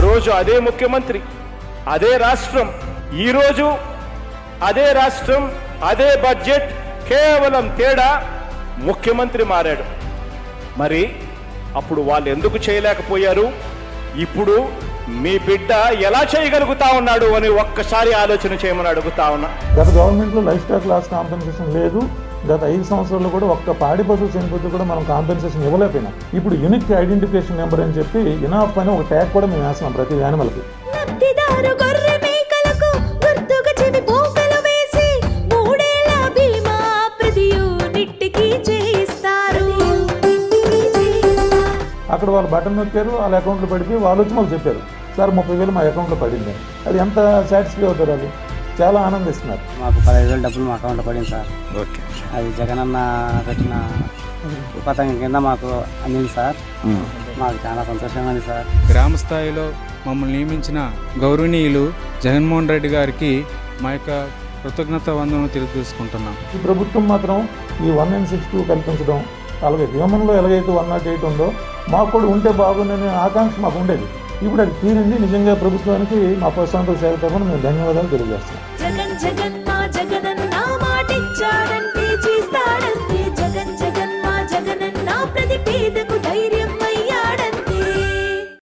రోజు అదే ముఖ్యమంత్రి అదే రాష్ట్రం. ఈరోజు అదే రాష్ట్రం అదే బడ్జెట్ కేవలం తేడా ముఖ్యమంత్రి మారాడు. మరి అప్పుడు వాళ్ళు ఎందుకు చేయలేకపోయారు? ఇప్పుడు మీ బిడ్డ ఎలా చేయగలుగుతా ఉన్నాడు అని ఒక్కసారి ఆలోచన చేయమని అడుగుతా ఉన్నా. గత గవర్నమెంట్లో లైఫ్ స్టాక్ లాస్ కాంపెన్సేషన్ లేదు. గత ఐదు సంవత్సరాల్లో కూడా ఒక్క పాడి పశువు చనిపోతే కూడా మనం కాంపెన్సేషన్ ఇవ్వలేకపోయినాం. ఇప్పుడు యూనిక్ ఐడెంటిఫికేషన్ నెంబర్ అని చెప్పి ఇనాఫ్ అని ఒక ట్యాగ్ కూడా మేము వేస్తున్నాం ప్రతి యానిమల్కి. అక్కడ వాళ్ళు బటన్ నొక్కారు వాళ్ళ అకౌంట్లో పడిపోయి వాళ్ళు వచ్చి మాకు చెప్పారు సార్ ముప్పై వేలు మా అకౌంట్లో పడింది. అది ఎంత సాటిస్ఫై అవుతారు అది చాలా ఆనందిస్తున్నారు. మాకు పదహైదు వేలు డబ్బులు మా అకౌంట్లో పడింది సార్. ఓకే. అది జగనన్న పెట్టిన పథకం కింద మాకు అందింది సార్. మాకు చాలా సంతోషంగా ఉంది సార్. గ్రామ స్థాయిలో మమ్మల్ని నియమించిన గౌరవనీయులు జగన్మోహన్ రెడ్డి గారికి మా యొక్క కృతజ్ఞత వందనం తెలియజేసుకుంటున్నాం. ఈ ప్రభుత్వం మాత్రం ఈ వన్ నైన్ సిక్స్ టూ కల్పించడం అలాగే హ్యూమన్లో ఎలాగైతే వన్ నాట్ ఎయిట్ ఉందో మాకు కూడా ఉంటే బాగుందనే ఆకాంక్ష మాకు ఉండేది. ఇప్పుడు అది తీరింది. నిజంగా ప్రభుత్వానికి మా ప్రశాంత సేవ తరఫున మేము ధన్యవాదాలు తెలియజేస్తాం